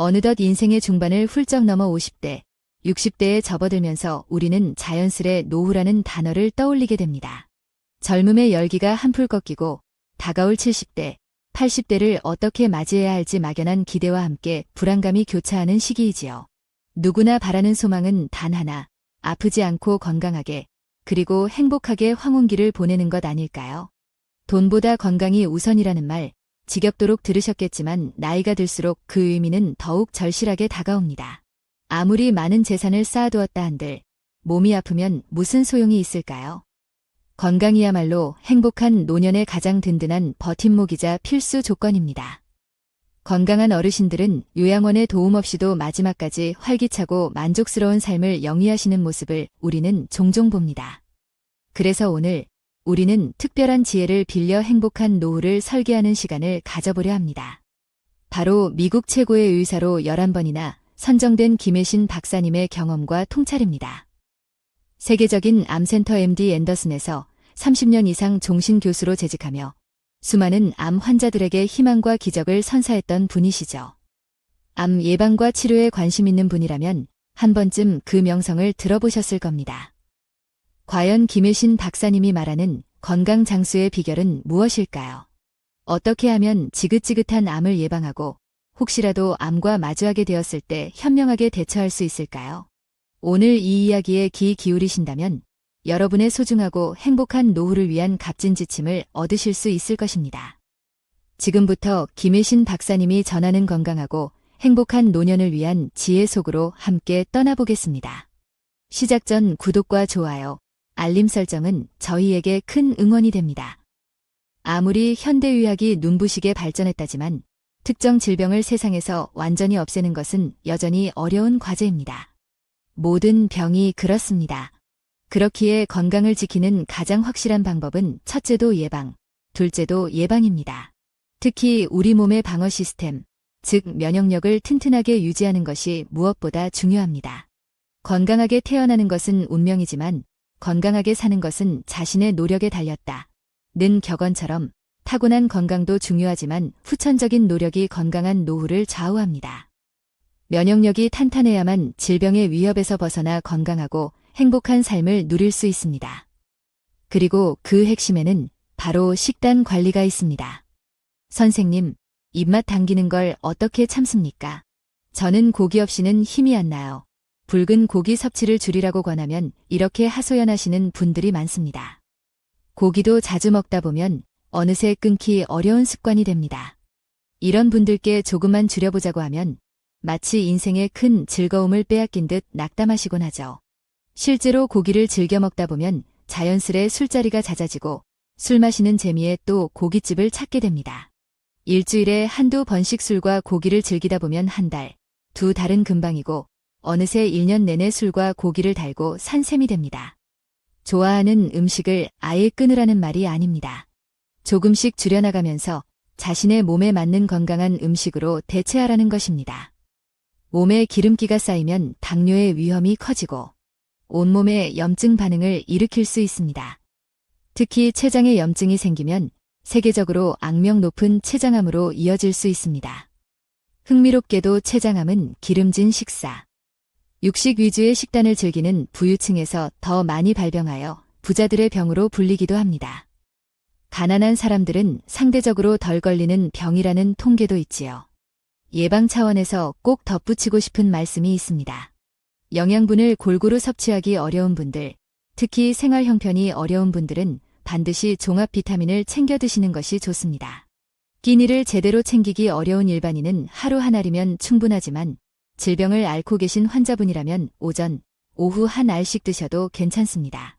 어느덧 인생의 중반을 훌쩍 넘어 50대, 60대에 접어들면서 우리는 자연스레 노후라는 단어를 떠올리게 됩니다. 젊음의 열기가 한풀 꺾이고 다가올 70대, 80대를 어떻게 맞이해야 할지 막연한 기대와 함께 불안감이 교차하는 시기이지요. 누구나 바라는 소망은 단 하나, 아프지 않고 건강하게, 그리고 행복하게 황혼기를 보내는 것 아닐까요? 돈보다 건강이 우선이라는 말, 지겹도록 들으셨겠지만 나이가 들수록 그 의미는 더욱 절실하게 다가옵니다. 아무리 많은 재산을 쌓아두었다 한들 몸이 아프면 무슨 소용이 있을까요? 건강이야말로 행복한 노년의 가장 든든한 버팀목이자 필수 조건입니다. 건강한 어르신들은 요양원의 도움 없이도 마지막까지 활기차고 만족스러운 삶을 영위하시는 모습을 우리는 종종 봅니다. 그래서 오늘 우리는 특별한 지혜를 빌려 행복한 노후를 설계하는 시간을 가져보려 합니다. 바로 미국 최고의 의사로 11번이나 선정된 김혜신 박사님의 경험과 통찰입니다. 세계적인 암센터 MD 앤더슨에서 30년 이상 종신 교수로 재직하며 수많은 암 환자들에게 희망과 기적을 선사했던 분이시죠. 암 예방과 치료에 관심 있는 분이라면 한 번쯤 그 명성을 들어보셨을 겁니다. 과연 김혜신 박사님이 말하는 건강 장수의 비결은 무엇일까요? 어떻게 하면 지긋지긋한 암을 예방하고 혹시라도 암과 마주하게 되었을 때 현명하게 대처할 수 있을까요? 오늘 이 이야기에 귀 기울이신다면 여러분의 소중하고 행복한 노후를 위한 값진 지침을 얻으실 수 있을 것입니다. 지금부터 김혜신 박사님이 전하는 건강하고 행복한 노년을 위한 지혜 속으로 함께 떠나보겠습니다. 시작 전 구독과 좋아요, 알림 설정은 저희에게 큰 응원이 됩니다. 아무리 현대의학이 눈부시게 발전했다지만 특정 질병을 세상에서 완전히 없애는 것은 여전히 어려운 과제입니다. 모든 병이 그렇습니다. 그렇기에 건강을 지키는 가장 확실한 방법은 첫째도 예방, 둘째도 예방입니다. 특히 우리 몸의 방어 시스템, 즉 면역력을 튼튼하게 유지하는 것이 무엇보다 중요합니다. 건강하게 태어나는 것은 운명이지만 건강하게 사는 것은 자신의 노력에 달렸다. 는 격언처럼 타고난 건강도 중요하지만 후천적인 노력이 건강한 노후를 좌우합니다. 면역력이 탄탄해야만 질병의 위협에서 벗어나 건강하고 행복한 삶을 누릴 수 있습니다. 그리고 그 핵심에는 바로 식단 관리가 있습니다. 선생님, 입맛 당기는 걸 어떻게 참습니까? 저는 고기 없이는 힘이 안 나요. 붉은 고기 섭취를 줄이라고 권하면 이렇게 하소연하시는 분들이 많습니다. 고기도 자주 먹다 보면 어느새 끊기 어려운 습관이 됩니다. 이런 분들께 조금만 줄여보자고 하면 마치 인생의 큰 즐거움을 빼앗긴 듯 낙담하시곤 하죠. 실제로 고기를 즐겨 먹다 보면 자연스레 술자리가 잦아지고 술 마시는 재미에 또 고깃집을 찾게 됩니다. 일주일에 한두 번씩 술과 고기를 즐기다 보면 한 달, 두 달은 금방이고 어느새 1년 내내 술과 고기를 달고 산 셈이 됩니다. 좋아하는 음식을 아예 끊으라는 말이 아닙니다. 조금씩 줄여나가면서 자신의 몸에 맞는 건강한 음식으로 대체하라는 것입니다. 몸에 기름기가 쌓이면 당뇨의 위험이 커지고 온몸에 염증 반응을 일으킬 수 있습니다. 특히 췌장에 염증이 생기면 세계적으로 악명 높은 췌장암으로 이어질 수 있습니다. 흥미롭게도 췌장암은 기름진 식사, 육식 위주의 식단을 즐기는 부유층에서 더 많이 발병하여 부자들의 병으로 불리기도 합니다. 가난한 사람들은 상대적으로 덜 걸리는 병이라는 통계도 있지요. 예방 차원에서 꼭 덧붙이고 싶은 말씀이 있습니다. 영양분을 골고루 섭취하기 어려운 분들, 특히 생활 형편이 어려운 분들은 반드시 종합 비타민을 챙겨 드시는 것이 좋습니다. 끼니를 제대로 챙기기 어려운 일반인은 하루 한 알이면 충분하지만 질병을 앓고 계신 환자분이라면 오전, 오후 한 알씩 드셔도 괜찮습니다.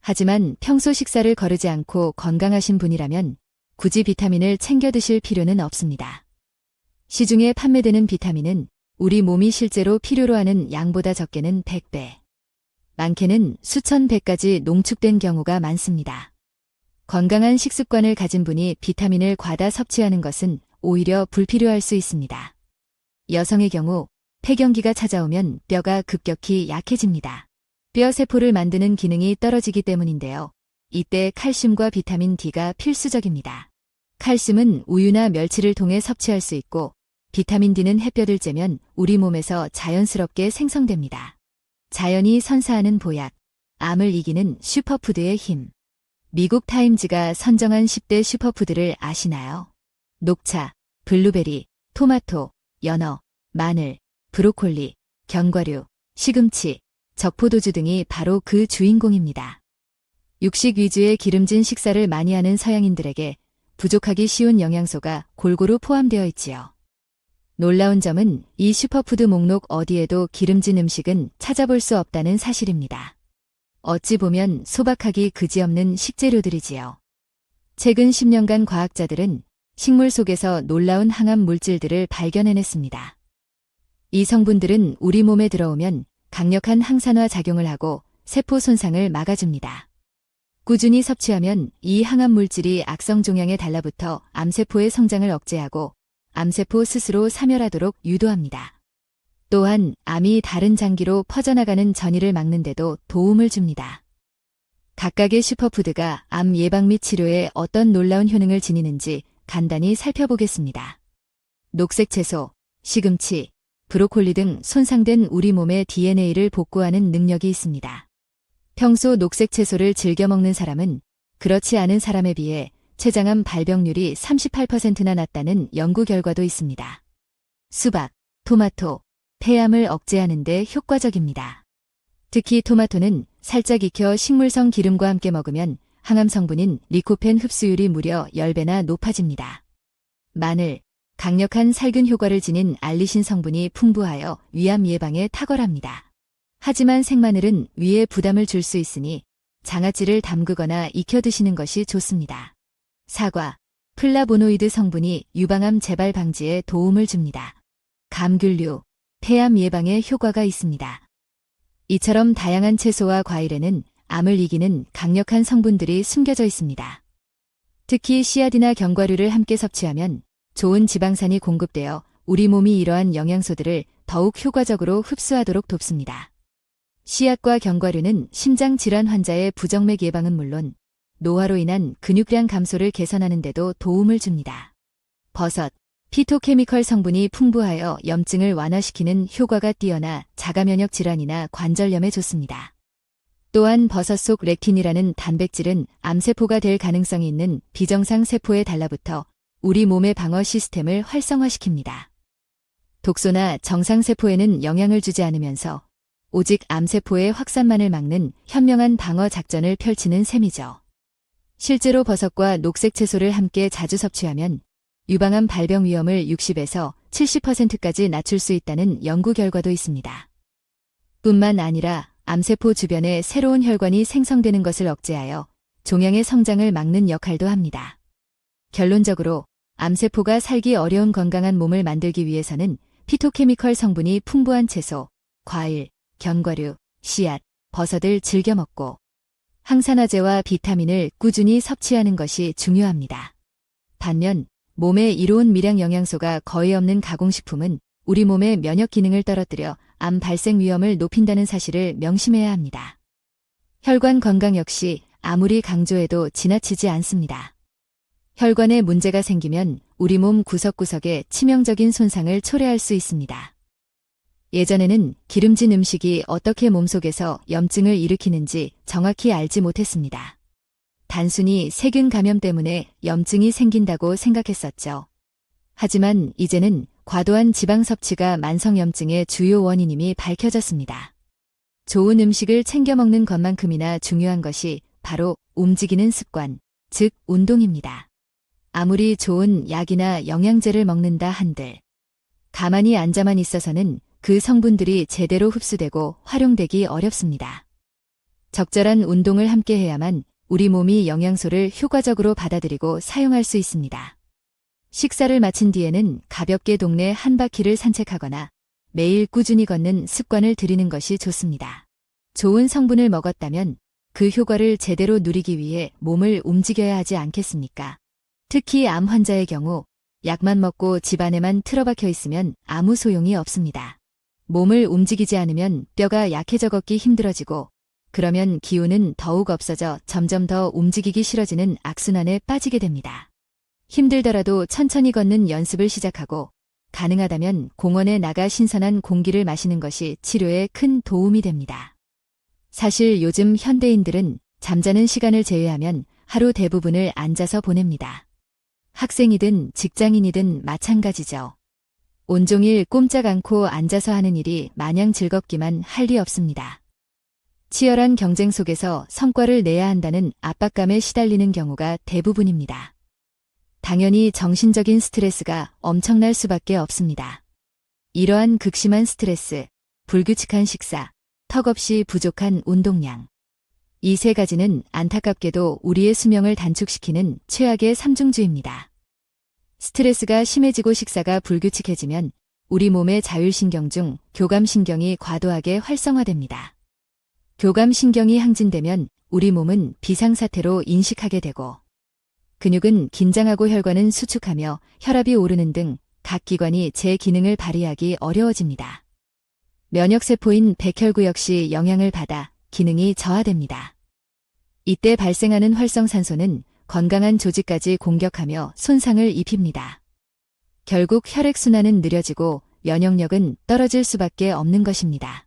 하지만 평소 식사를 거르지 않고 건강하신 분이라면 굳이 비타민을 챙겨 드실 필요는 없습니다. 시중에 판매되는 비타민은 우리 몸이 실제로 필요로 하는 양보다 적게는 100배, 많게는 수천 배까지 농축된 경우가 많습니다. 건강한 식습관을 가진 분이 비타민을 과다 섭취하는 것은 오히려 불필요할 수 있습니다. 여성의 경우 폐경기가 찾아오면 뼈가 급격히 약해집니다. 뼈 세포를 만드는 기능이 떨어지기 때문인데요. 이때 칼슘과 비타민 D가 필수적입니다. 칼슘은 우유나 멸치를 통해 섭취할 수 있고 비타민 D는 햇볕을 쬐면 우리 몸에서 자연스럽게 생성됩니다. 자연이 선사하는 보약, 암을 이기는 슈퍼푸드의 힘. 미국 타임즈가 선정한 10대 슈퍼푸드를 아시나요? 녹차, 블루베리, 토마토, 연어, 마늘, 브로콜리, 견과류, 시금치, 적포도주 등이 바로 그 주인공입니다. 육식 위주의 기름진 식사를 많이 하는 서양인들에게 부족하기 쉬운 영양소가 골고루 포함되어 있지요. 놀라운 점은 이 슈퍼푸드 목록 어디에도 기름진 음식은 찾아볼 수 없다는 사실입니다. 어찌 보면 소박하기 그지없는 식재료들이지요. 최근 10년간 과학자들은 식물 속에서 놀라운 항암 물질들을 발견해냈습니다. 이 성분들은 우리 몸에 들어오면 강력한 항산화 작용을 하고 세포 손상을 막아줍니다. 꾸준히 섭취하면 이 항암 물질이 악성 종양에 달라붙어 암세포의 성장을 억제하고 암세포 스스로 사멸하도록 유도합니다. 또한 암이 다른 장기로 퍼져나가는 전이를 막는데도 도움을 줍니다. 각각의 슈퍼푸드가 암 예방 및 치료에 어떤 놀라운 효능을 지니는지 간단히 살펴보겠습니다. 녹색 채소, 시금치, 브로콜리 등 손상된 우리 몸의 DNA를 복구하는 능력이 있습니다. 평소 녹색 채소를 즐겨 먹는 사람은 그렇지 않은 사람에 비해 췌장암 발병률이 38%나 낮다는 연구 결과도 있습니다. 수박, 토마토, 폐암을 억제하는 데 효과적입니다. 특히 토마토는 살짝 익혀 식물성 기름과 함께 먹으면 항암 성분인 리코펜 흡수율이 무려 10배나 높아집니다. 마늘, 강력한 살균 효과를 지닌 알리신 성분이 풍부하여 위암 예방에 탁월합니다. 하지만 생마늘은 위에 부담을 줄 수 있으니 장아찌를 담그거나 익혀 드시는 것이 좋습니다. 사과, 플라보노이드 성분이 유방암 재발 방지에 도움을 줍니다. 감귤류, 폐암 예방에 효과가 있습니다. 이처럼 다양한 채소와 과일에는 암을 이기는 강력한 성분들이 숨겨져 있습니다. 특히 씨앗이나 견과류를 함께 섭취하면 좋은 지방산이 공급되어 우리 몸이 이러한 영양소들을 더욱 효과적으로 흡수하도록 돕습니다. 씨앗과 견과류는 심장 질환 환자의 부정맥 예방은 물론 노화로 인한 근육량 감소를 개선하는 데도 도움을 줍니다. 버섯, 피토케미컬 성분이 풍부하여 염증을 완화시키는 효과가 뛰어나 자가면역 질환이나 관절염에 좋습니다. 또한 버섯 속 렉틴이라는 단백질은 암세포가 될 가능성이 있는 비정상 세포에 달라붙어 우리 몸의 방어 시스템을 활성화시킵니다. 독소나 정상세포에는 영향을 주지 않으면서 오직 암세포의 확산만을 막는 현명한 방어 작전을 펼치는 셈이죠. 실제로 버섯과 녹색 채소를 함께 자주 섭취하면 유방암 발병 위험을 60에서 70%까지 낮출 수 있다는 연구 결과도 있습니다. 뿐만 아니라 암세포 주변에 새로운 혈관이 생성되는 것을 억제하여 종양의 성장을 막는 역할도 합니다. 결론적으로 암세포가 살기 어려운 건강한 몸을 만들기 위해서는 피토케미컬 성분이 풍부한 채소, 과일, 견과류, 씨앗, 버섯을 즐겨 먹고 항산화제와 비타민을 꾸준히 섭취하는 것이 중요합니다. 반면 몸에 이로운 미량 영양소가 거의 없는 가공식품은 우리 몸의 면역 기능을 떨어뜨려 암 발생 위험을 높인다는 사실을 명심해야 합니다. 혈관 건강 역시 아무리 강조해도 지나치지 않습니다. 혈관에 문제가 생기면 우리 몸 구석구석에 치명적인 손상을 초래할 수 있습니다. 예전에는 기름진 음식이 어떻게 몸속에서 염증을 일으키는지 정확히 알지 못했습니다. 단순히 세균 감염 때문에 염증이 생긴다고 생각했었죠. 하지만 이제는 과도한 지방 섭취가 만성염증의 주요 원인임이 밝혀졌습니다. 좋은 음식을 챙겨 먹는 것만큼이나 중요한 것이 바로 움직이는 습관, 즉 운동입니다. 아무리 좋은 약이나 영양제를 먹는다 한들 가만히 앉아만 있어서는 그 성분들이 제대로 흡수되고 활용되기 어렵습니다. 적절한 운동을 함께 해야만 우리 몸이 영양소를 효과적으로 받아들이고 사용할 수 있습니다. 식사를 마친 뒤에는 가볍게 동네 한 바퀴를 산책하거나 매일 꾸준히 걷는 습관을 들이는 것이 좋습니다. 좋은 성분을 먹었다면 그 효과를 제대로 누리기 위해 몸을 움직여야 하지 않겠습니까? 특히 암 환자의 경우 약만 먹고 집안에만 틀어박혀 있으면 아무 소용이 없습니다. 몸을 움직이지 않으면 뼈가 약해져 걷기 힘들어지고 그러면 기운은 더욱 없어져 점점 더 움직이기 싫어지는 악순환에 빠지게 됩니다. 힘들더라도 천천히 걷는 연습을 시작하고 가능하다면 공원에 나가 신선한 공기를 마시는 것이 치료에 큰 도움이 됩니다. 사실 요즘 현대인들은 잠자는 시간을 제외하면 하루 대부분을 앉아서 보냅니다. 학생이든 직장인이든 마찬가지죠. 온종일 꼼짝 않고 앉아서 하는 일이 마냥 즐겁기만 할 리 없습니다. 치열한 경쟁 속에서 성과를 내야 한다는 압박감에 시달리는 경우가 대부분입니다. 당연히 정신적인 스트레스가 엄청날 수밖에 없습니다. 이러한 극심한 스트레스, 불규칙한 식사, 턱없이 부족한 운동량. 이 세 가지는 안타깝게도 우리의 수명을 단축시키는 최악의 삼중주입니다. 스트레스가 심해지고 식사가 불규칙해지면 우리 몸의 자율신경 중 교감신경이 과도하게 활성화됩니다. 교감신경이 항진되면 우리 몸은 비상사태로 인식하게 되고 근육은 긴장하고 혈관은 수축하며 혈압이 오르는 등 각 기관이 제 기능을 발휘하기 어려워집니다. 면역세포인 백혈구 역시 영향을 받아 기능이 저하됩니다. 이때 발생하는 활성산소는 건강한 조직까지 공격하며 손상을 입힙니다. 결국 혈액순환은 느려지고 면역력은 떨어질 수밖에 없는 것입니다.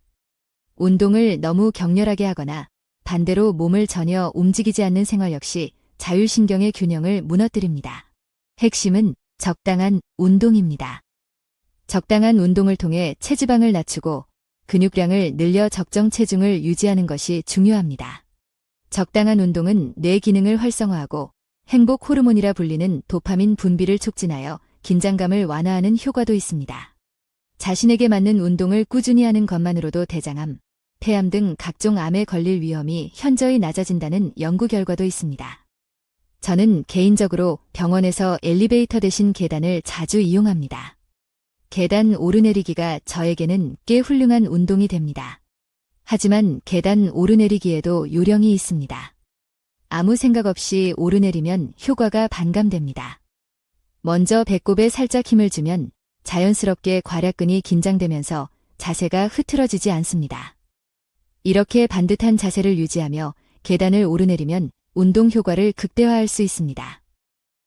운동을 너무 격렬하게 하거나 반대로 몸을 전혀 움직이지 않는 생활 역시 자율신경의 균형을 무너뜨립니다. 핵심은 적당한 운동입니다. 적당한 운동을 통해 체지방을 낮추고 근육량을 늘려 적정 체중을 유지하는 것이 중요합니다. 적당한 운동은 뇌 기능을 활성화하고 행복 호르몬이라 불리는 도파민 분비를 촉진하여 긴장감을 완화하는 효과도 있습니다. 자신에게 맞는 운동을 꾸준히 하는 것만으로도 대장암, 폐암 등 각종 암에 걸릴 위험이 현저히 낮아진다는 연구 결과도 있습니다. 저는 개인적으로 병원에서 엘리베이터 대신 계단을 자주 이용합니다. 계단 오르내리기가 저에게는 꽤 훌륭한 운동이 됩니다. 하지만 계단 오르내리기에도 요령이 있습니다. 아무 생각 없이 오르내리면 효과가 반감됩니다. 먼저 배꼽에 살짝 힘을 주면 자연스럽게 괄약근이 긴장되면서 자세가 흐트러지지 않습니다. 이렇게 반듯한 자세를 유지하며 계단을 오르내리면 운동 효과를 극대화할 수 있습니다.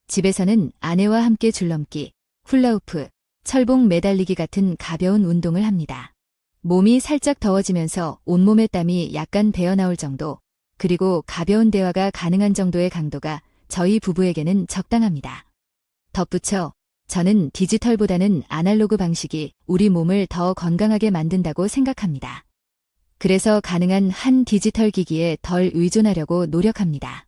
집에서는 아내와 함께 줄넘기, 훌라우프, 철봉 매달리기 같은 가벼운 운동을 합니다. 몸이 살짝 더워지면서 온몸의 땀이 약간 배어나올 정도, 그리고 가벼운 대화가 가능한 정도의 강도가 저희 부부에게는 적당합니다. 덧붙여 저는 디지털보다는 아날로그 방식이 우리 몸을 더 건강하게 만든다고 생각합니다. 그래서 가능한 한 디지털 기기에 덜 의존하려고 노력합니다.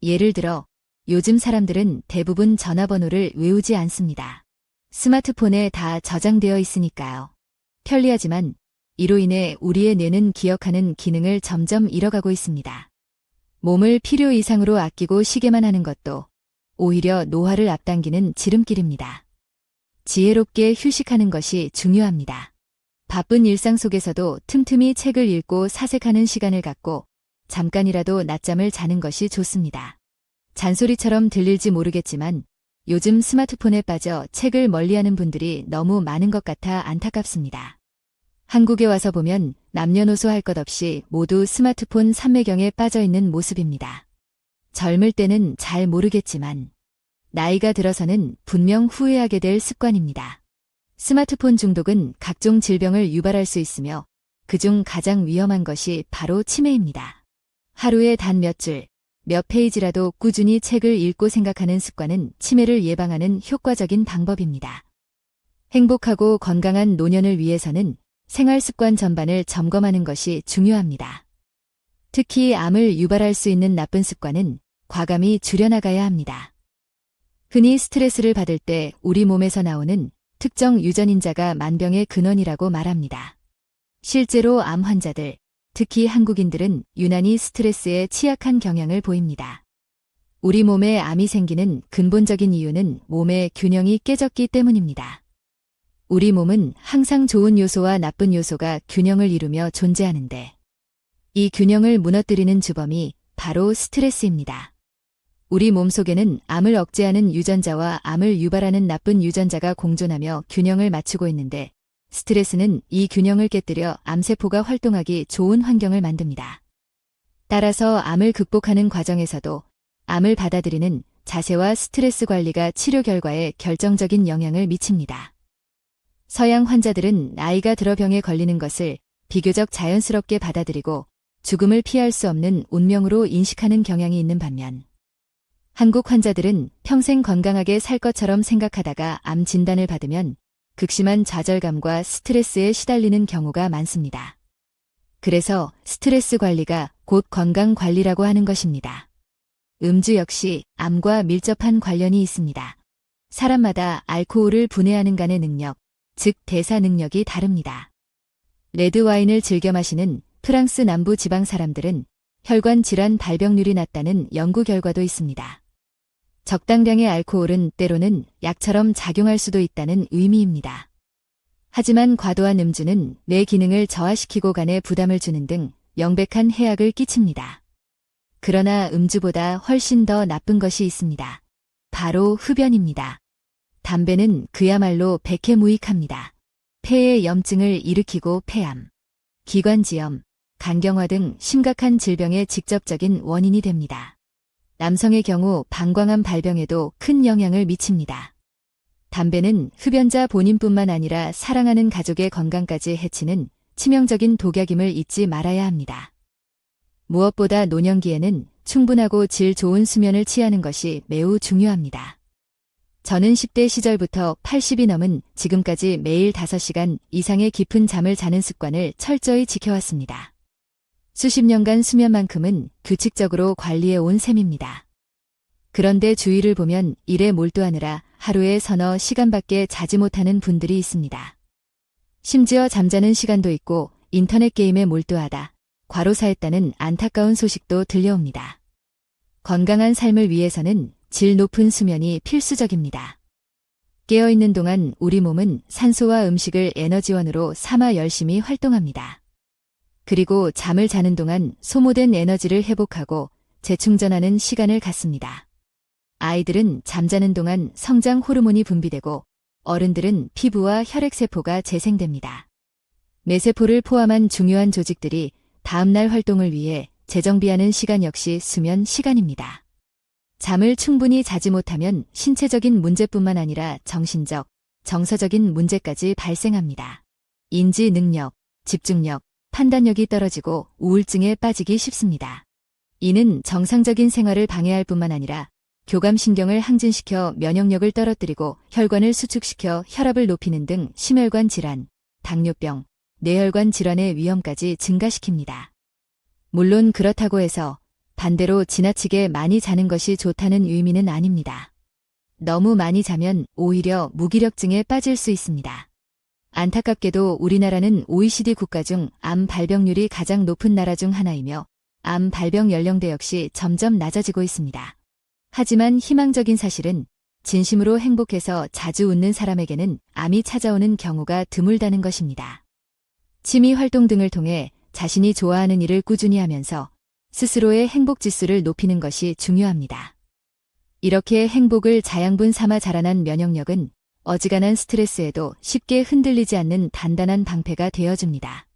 예를 들어 요즘 사람들은 대부분 전화번호를 외우지 않습니다. 스마트폰에 다 저장되어 있으니까요. 편리하지만 이로 인해 우리의 뇌는 기억하는 기능을 점점 잃어가고 있습니다. 몸을 필요 이상으로 아끼고 쉬게만 하는 것도 오히려 노화를 앞당기는 지름길입니다. 지혜롭게 휴식하는 것이 중요합니다. 바쁜 일상 속에서도 틈틈이 책을 읽고 사색하는 시간을 갖고 잠깐이라도 낮잠을 자는 것이 좋습니다. 잔소리처럼 들릴지 모르겠지만 요즘 스마트폰에 빠져 책을 멀리하는 분들이 너무 많은 것 같아 안타깝습니다. 한국에 와서 보면 남녀노소 할 것 없이 모두 스마트폰 삼매경에 빠져 있는 모습입니다. 젊을 때는 잘 모르겠지만 나이가 들어서는 분명 후회하게 될 습관입니다. 스마트폰 중독은 각종 질병을 유발할 수 있으며 그중 가장 위험한 것이 바로 치매입니다. 하루에 단 몇 줄, 몇 페이지라도 꾸준히 책을 읽고 생각하는 습관은 치매를 예방하는 효과적인 방법입니다. 행복하고 건강한 노년을 위해서는 생활 습관 전반을 점검하는 것이 중요합니다. 특히 암을 유발할 수 있는 나쁜 습관은 과감히 줄여나가야 합니다. 흔히 스트레스를 받을 때 우리 몸에서 나오는 특정 유전인자가 만병의 근원이라고 말합니다. 실제로 암 환자들, 특히 한국인들은 유난히 스트레스에 취약한 경향을 보입니다. 우리 몸에 암이 생기는 근본적인 이유는 몸의 균형이 깨졌기 때문입니다. 우리 몸은 항상 좋은 요소와 나쁜 요소가 균형을 이루며 존재하는데 이 균형을 무너뜨리는 주범이 바로 스트레스입니다. 우리 몸 속에는 암을 억제하는 유전자와 암을 유발하는 나쁜 유전자가 공존하며 균형을 맞추고 있는데 스트레스는 이 균형을 깨뜨려 암세포가 활동하기 좋은 환경을 만듭니다. 따라서 암을 극복하는 과정에서도 암을 받아들이는 자세와 스트레스 관리가 치료 결과에 결정적인 영향을 미칩니다. 서양 환자들은 나이가 들어 병에 걸리는 것을 비교적 자연스럽게 받아들이고 죽음을 피할 수 없는 운명으로 인식하는 경향이 있는 반면 한국 환자들은 평생 건강하게 살 것처럼 생각하다가 암 진단을 받으면 극심한 좌절감과 스트레스에 시달리는 경우가 많습니다. 그래서 스트레스 관리가 곧 건강 관리라고 하는 것입니다. 음주 역시 암과 밀접한 관련이 있습니다. 사람마다 알코올을 분해하는 간의 능력, 즉 대사 능력이 다릅니다. 레드 와인을 즐겨 마시는 프랑스 남부 지방 사람들은 혈관 질환 발병률이 낮다는 연구 결과도 있습니다. 적당량의 알코올은 때로는 약처럼 작용할 수도 있다는 의미입니다. 하지만 과도한 음주는 뇌 기능을 저하시키고 간에 부담을 주는 등 명백한 해악을 끼칩니다. 그러나 음주보다 훨씬 더 나쁜 것이 있습니다. 바로 흡연입니다. 담배는 그야말로 백해무익합니다. 폐에 염증을 일으키고 폐암, 기관지염, 간경화 등 심각한 질병의 직접적인 원인이 됩니다. 남성의 경우 방광암 발병에도 큰 영향을 미칩니다. 담배는 흡연자 본인뿐만 아니라 사랑하는 가족의 건강까지 해치는 치명적인 독약임을 잊지 말아야 합니다. 무엇보다 노년기에는 충분하고 질 좋은 수면을 취하는 것이 매우 중요합니다. 저는 10대 시절부터 80이 넘은 지금까지 매일 5시간 이상의 깊은 잠을 자는 습관을 철저히 지켜왔습니다. 수십 년간 수면만큼은 규칙적으로 관리해 온 셈입니다. 그런데 주위를 보면 일에 몰두하느라 하루에 서너 시간밖에 자지 못하는 분들이 있습니다. 심지어 잠자는 시간도 있고 인터넷 게임에 몰두하다 과로사했다는 안타까운 소식도 들려옵니다. 건강한 삶을 위해서는 질 높은 수면이 필수적입니다. 깨어있는 동안 우리 몸은 산소와 음식을 에너지원으로 삼아 열심히 활동합니다. 그리고 잠을 자는 동안 소모된 에너지를 회복하고 재충전하는 시간을 갖습니다. 아이들은 잠자는 동안 성장 호르몬이 분비되고 어른들은 피부와 혈액세포가 재생됩니다. 뇌세포를 포함한 중요한 조직들이 다음날 활동을 위해 재정비하는 시간 역시 수면 시간입니다. 잠을 충분히 자지 못하면 신체적인 문제뿐만 아니라 정신적, 정서적인 문제까지 발생합니다. 인지 능력, 집중력, 판단력이 떨어지고 우울증에 빠지기 쉽습니다. 이는 정상적인 생활을 방해할 뿐만 아니라 교감신경을 항진시켜 면역력을 떨어뜨리고 혈관을 수축시켜 혈압을 높이는 등 심혈관 질환, 당뇨병, 뇌혈관 질환의 위험까지 증가시킵니다. 물론 그렇다고 해서 반대로 지나치게 많이 자는 것이 좋다는 의미는 아닙니다. 너무 많이 자면 오히려 무기력증에 빠질 수 있습니다. 안타깝게도 우리나라는 OECD 국가 중 암 발병률이 가장 높은 나라 중 하나이며 암 발병 연령대 역시 점점 낮아지고 있습니다. 하지만 희망적인 사실은 진심으로 행복해서 자주 웃는 사람에게는 암이 찾아오는 경우가 드물다는 것입니다. 취미 활동 등을 통해 자신이 좋아하는 일을 꾸준히 하면서 스스로의 행복 지수를 높이는 것이 중요합니다. 이렇게 행복을 자양분 삼아 자라난 면역력은 어지간한 스트레스에도 쉽게 흔들리지 않는 단단한 방패가 되어줍니다.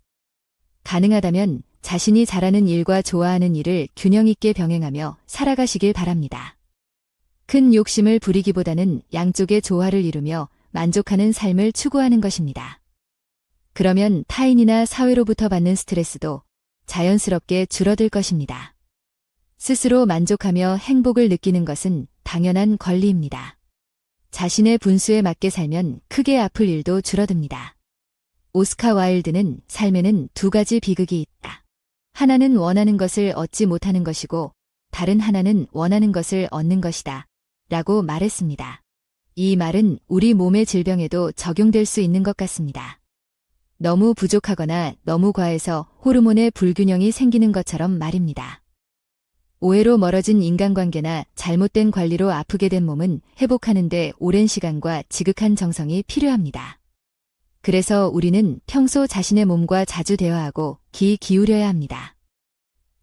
가능하다면 자신이 잘하는 일과 좋아하는 일을 균형 있게 병행하며 살아가시길 바랍니다. 큰 욕심을 부리기보다는 양쪽의 조화를 이루며 만족하는 삶을 추구하는 것입니다. 그러면 타인이나 사회로부터 받는 스트레스도 자연스럽게 줄어들 것입니다. 스스로 만족하며 행복을 느끼는 것은 당연한 권리입니다. 자신의 분수에 맞게 살면 크게 아플 일도 줄어듭니다. 오스카 와일드는 삶에는 두 가지 비극이 있다. 하나는 원하는 것을 얻지 못하는 것이고 다른 하나는 원하는 것을 얻는 것이다. 라고 말했습니다. 이 말은 우리 몸의 질병에도 적용될 수 있는 것 같습니다. 너무 부족하거나 너무 과해서 호르몬의 불균형이 생기는 것처럼 말입니다. 오해로 멀어진 인간관계나 잘못된 관리로 아프게 된 몸은 회복하는데 오랜 시간과 지극한 정성이 필요합니다. 그래서 우리는 평소 자신의 몸과 자주 대화하고 귀 기울여야 합니다.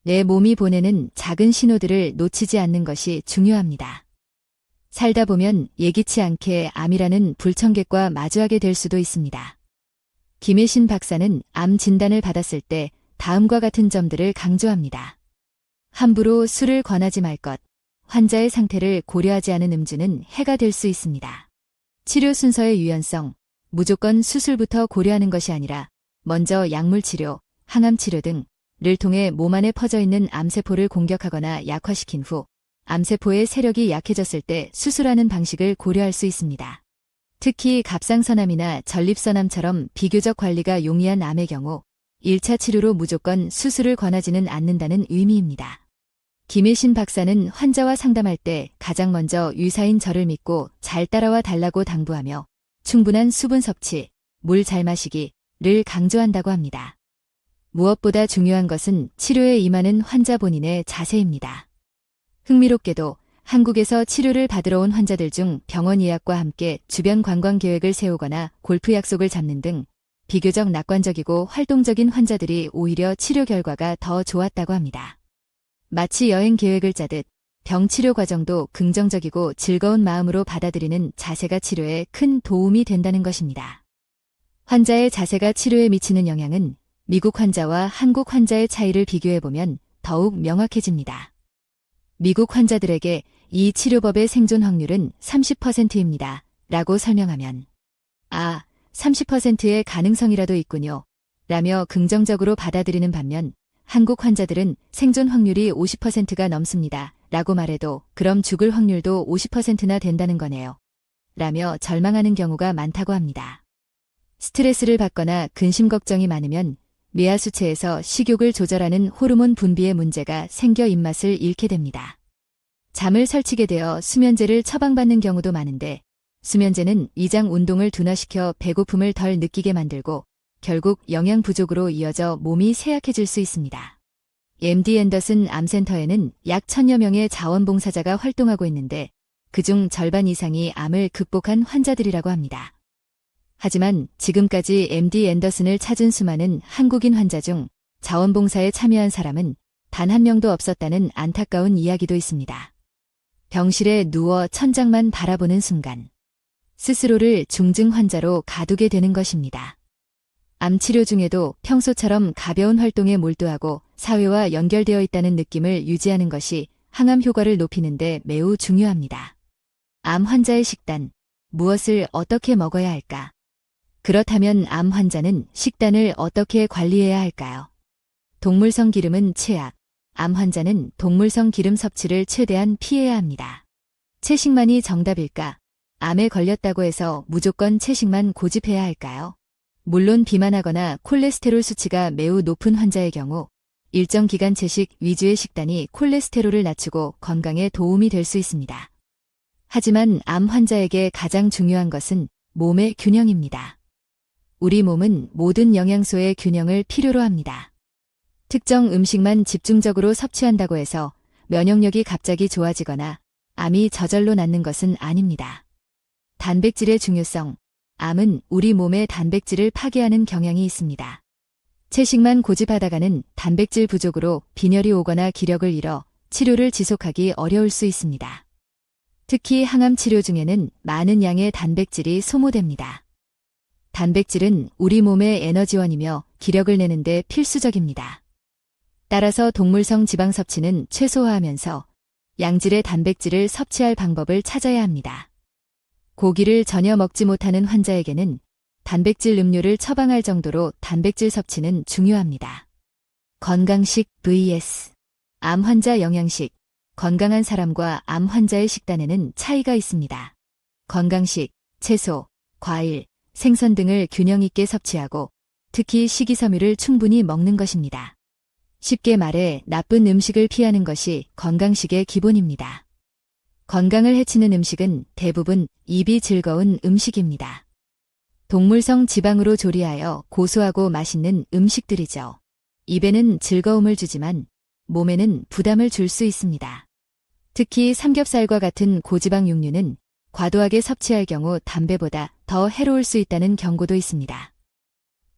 내 몸이 보내는 작은 신호들을 놓치지 않는 것이 중요합니다. 살다 보면 예기치 않게 암이라는 불청객과 마주하게 될 수도 있습니다. 김혜신 박사는 암 진단을 받았을 때 다음과 같은 점들을 강조합니다. 함부로 술을 권하지 말 것. 환자의 상태를 고려하지 않은 음주는 해가 될 수 있습니다. 치료 순서의 유연성, 무조건 수술부터 고려하는 것이 아니라 먼저 약물 치료, 항암 치료 등을 통해 몸 안에 퍼져 있는 암세포를 공격하거나 약화시킨 후 암세포의 세력이 약해졌을 때 수술하는 방식을 고려할 수 있습니다. 특히 갑상선암이나 전립선암처럼 비교적 관리가 용이한 암의 경우 1차 치료로 무조건 수술을 권하지는 않는다는 의미입니다. 김혜신 박사는 환자와 상담할 때 가장 먼저 유사인 저를 믿고 잘 따라와 달라고 당부하며 충분한 수분 섭취, 물 잘 마시기를 강조한다고 합니다. 무엇보다 중요한 것은 치료에 임하는 환자 본인의 자세입니다. 흥미롭게도 한국에서 치료를 받으러 온 환자들 중 병원 예약과 함께 주변 관광 계획을 세우거나 골프 약속을 잡는 등 비교적 낙관적이고 활동적인 환자들이 오히려 치료 결과가 더 좋았다고 합니다. 마치 여행 계획을 짜듯 병 치료 과정도 긍정적이고 즐거운 마음으로 받아들이는 자세가 치료에 큰 도움이 된다는 것입니다. 환자의 자세가 치료에 미치는 영향은 미국 환자와 한국 환자의 차이를 비교해보면 더욱 명확해집니다. 미국 환자들에게 이 치료법의 생존 확률은 30%입니다. 라고 설명하면, 아, 30%의 가능성이라도 있군요. 라며 긍정적으로 받아들이는 반면, 한국 환자들은 생존 확률이 50%가 넘습니다. 라고 말해도 그럼 죽을 확률도 50%나 된다는 거네요. 라며 절망하는 경우가 많다고 합니다. 스트레스를 받거나 근심 걱정이 많으면 뇌하수체에서 식욕을 조절하는 호르몬 분비에 문제가 생겨 입맛을 잃게 됩니다. 잠을 설치게 되어 수면제를 처방받는 경우도 많은데 수면제는 위장 운동을 둔화시켜 배고픔을 덜 느끼게 만들고 결국 영양 부족으로 이어져 몸이 쇠약해질 수 있습니다. MD 앤더슨 암센터에는 약 천여 명의 자원봉사자가 활동하고 있는데 그중 절반 이상이 암을 극복한 환자들이라고 합니다. 하지만 지금까지 MD 앤더슨을 찾은 수많은 한국인 환자 중 자원봉사에 참여한 사람은 단 한 명도 없었다는 안타까운 이야기도 있습니다. 병실에 누워 천장만 바라보는 순간 스스로를 중증 환자로 가두게 되는 것입니다. 암 치료 중에도 평소처럼 가벼운 활동에 몰두하고 사회와 연결되어 있다는 느낌을 유지하는 것이 항암 효과를 높이는데 매우 중요합니다. 암 환자의 식단, 무엇을 어떻게 먹어야 할까? 그렇다면 암 환자는 식단을 어떻게 관리해야 할까요? 동물성 기름은 최악, 암 환자는 동물성 기름 섭취를 최대한 피해야 합니다. 채식만이 정답일까? 암에 걸렸다고 해서 무조건 채식만 고집해야 할까요? 물론 비만하거나 콜레스테롤 수치가 매우 높은 환자의 경우 일정 기간 채식 위주의 식단이 콜레스테롤을 낮추고 건강에 도움이 될 수 있습니다. 하지만 암 환자에게 가장 중요한 것은 몸의 균형입니다. 우리 몸은 모든 영양소의 균형을 필요로 합니다. 특정 음식만 집중적으로 섭취한다고 해서 면역력이 갑자기 좋아지거나 암이 저절로 낫는 것은 아닙니다. 단백질의 중요성, 암은 우리 몸의 단백질을 파괴하는 경향이 있습니다. 채식만 고집하다가는 단백질 부족으로 빈혈이 오거나 기력을 잃어 치료를 지속하기 어려울 수 있습니다. 특히 항암 치료 중에는 많은 양의 단백질이 소모됩니다. 단백질은 우리 몸의 에너지원이며 기력을 내는데 필수적입니다. 따라서 동물성 지방 섭취는 최소화하면서 양질의 단백질을 섭취할 방법을 찾아야 합니다. 고기를 전혀 먹지 못하는 환자에게는 단백질 음료를 처방할 정도로 단백질 섭취는 중요합니다. 건강식 vs 암 환자 영양식 건강한 사람과 암 환자의 식단에는 차이가 있습니다. 건강식, 채소, 과일, 생선 등을 균형 있게 섭취하고 특히 식이섬유를 충분히 먹는 것입니다. 쉽게 말해 나쁜 음식을 피하는 것이 건강식의 기본입니다. 건강을 해치는 음식은 대부분 입이 즐거운 음식입니다. 동물성 지방으로 조리하여 고소하고 맛있는 음식들이죠. 입에는 즐거움을 주지만 몸에는 부담을 줄 수 있습니다. 특히 삼겹살과 같은 고지방 육류는 과도하게 섭취할 경우 담배보다 더 해로울 수 있다는 경고도 있습니다.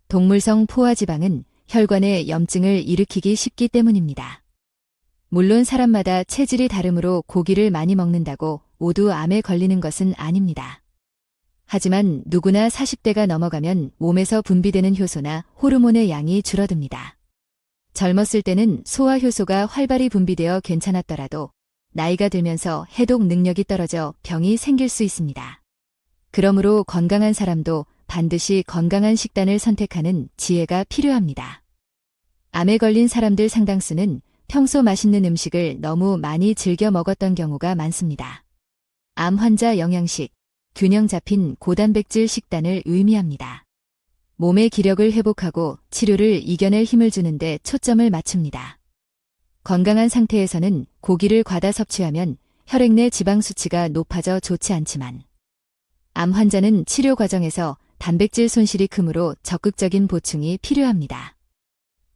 동물성 포화지방은 혈관에 염증을 일으키기 쉽기 때문입니다. 물론 사람마다 체질이 다르므로 고기를 많이 먹는다고 모두 암에 걸리는 것은 아닙니다. 하지만 누구나 40대가 넘어가면 몸에서 분비되는 효소나 호르몬의 양이 줄어듭니다. 젊었을 때는 소화 효소가 활발히 분비되어 괜찮았더라도 나이가 들면서 해독 능력이 떨어져 병이 생길 수 있습니다. 그러므로 건강한 사람도 반드시 건강한 식단을 선택하는 지혜가 필요합니다. 암에 걸린 사람들 상당수는 평소 맛있는 음식을 너무 많이 즐겨 먹었던 경우가 많습니다. 암 환자 영양식, 균형 잡힌 고단백질 식단을 의미합니다. 몸의 기력을 회복하고 치료를 이겨낼 힘을 주는데 초점을 맞춥니다. 건강한 상태에서는 고기를 과다 섭취하면 혈액 내 지방 수치가 높아져 좋지 않지만 암 환자는 치료 과정에서 단백질 손실이 크므로 적극적인 보충이 필요합니다.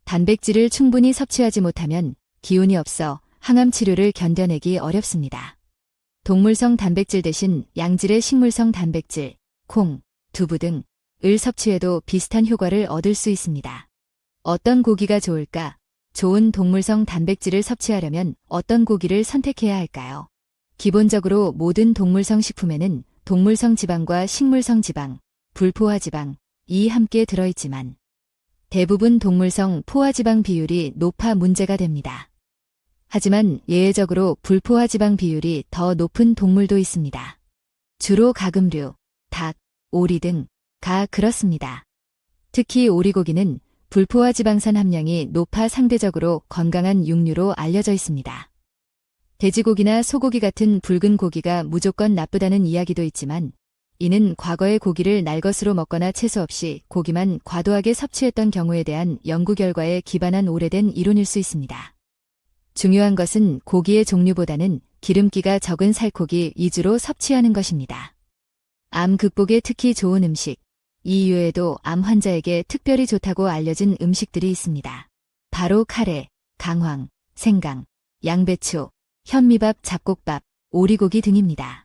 단백질을 충분히 섭취하지 못하면 기운이 없어 항암 치료를 견뎌내기 어렵습니다. 동물성 단백질 대신 양질의 식물성 단백질, 콩, 두부 등을 섭취해도 비슷한 효과를 얻을 수 있습니다. 어떤 고기가 좋을까? 좋은 동물성 단백질을 섭취하려면 어떤 고기를 선택해야 할까요? 기본적으로 모든 동물성 식품에는 동물성 지방과 식물성 지방, 불포화 지방, 이 함께 들어있지만 대부분 동물성 포화 지방 비율이 높아 문제가 됩니다. 하지만 예외적으로 불포화 지방 비율이 더 높은 동물도 있습니다. 주로 가금류, 닭, 오리 등 가 그렇습니다. 특히 오리고기는 불포화 지방산 함량이 높아 상대적으로 건강한 육류로 알려져 있습니다. 돼지고기나 소고기 같은 붉은 고기가 무조건 나쁘다는 이야기도 있지만 이는 과거의 고기를 날 것으로 먹거나 채소 없이 고기만 과도하게 섭취했던 경우에 대한 연구 결과에 기반한 오래된 이론일 수 있습니다. 중요한 것은 고기의 종류보다는 기름기가 적은 살코기 위주로 섭취하는 것입니다. 암 극복에 특히 좋은 음식, 이 이외에도 암 환자에게 특별히 좋다고 알려진 음식들이 있습니다. 바로 카레, 강황, 생강, 양배추, 현미밥, 잡곡밥, 오리고기 등입니다.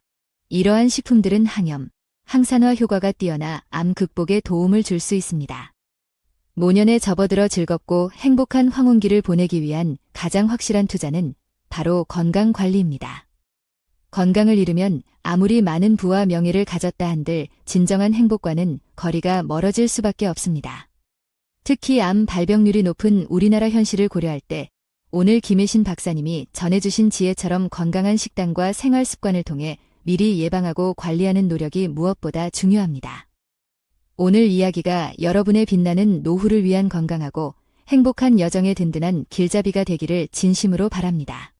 이러한 식품들은 항염, 항산화 효과가 뛰어나 암 극복에 도움을 줄 수 있습니다. 모년에 접어들어 즐겁고 행복한 황혼기를 보내기 위한 가장 확실한 투자는 바로 건강 관리입니다. 건강을 잃으면 아무리 많은 부와 명예를 가졌다 한들 진정한 행복과는 거리가 멀어질 수밖에 없습니다. 특히 암 발병률이 높은 우리나라 현실을 고려할 때 오늘 김혜신 박사님이 전해주신 지혜처럼 건강한 식단과 생활 습관을 통해 미리 예방하고 관리하는 노력이 무엇보다 중요합니다. 오늘 이야기가 여러분의 빛나는 노후를 위한 건강하고 행복한 여정의 든든한 길잡이가 되기를 진심으로 바랍니다.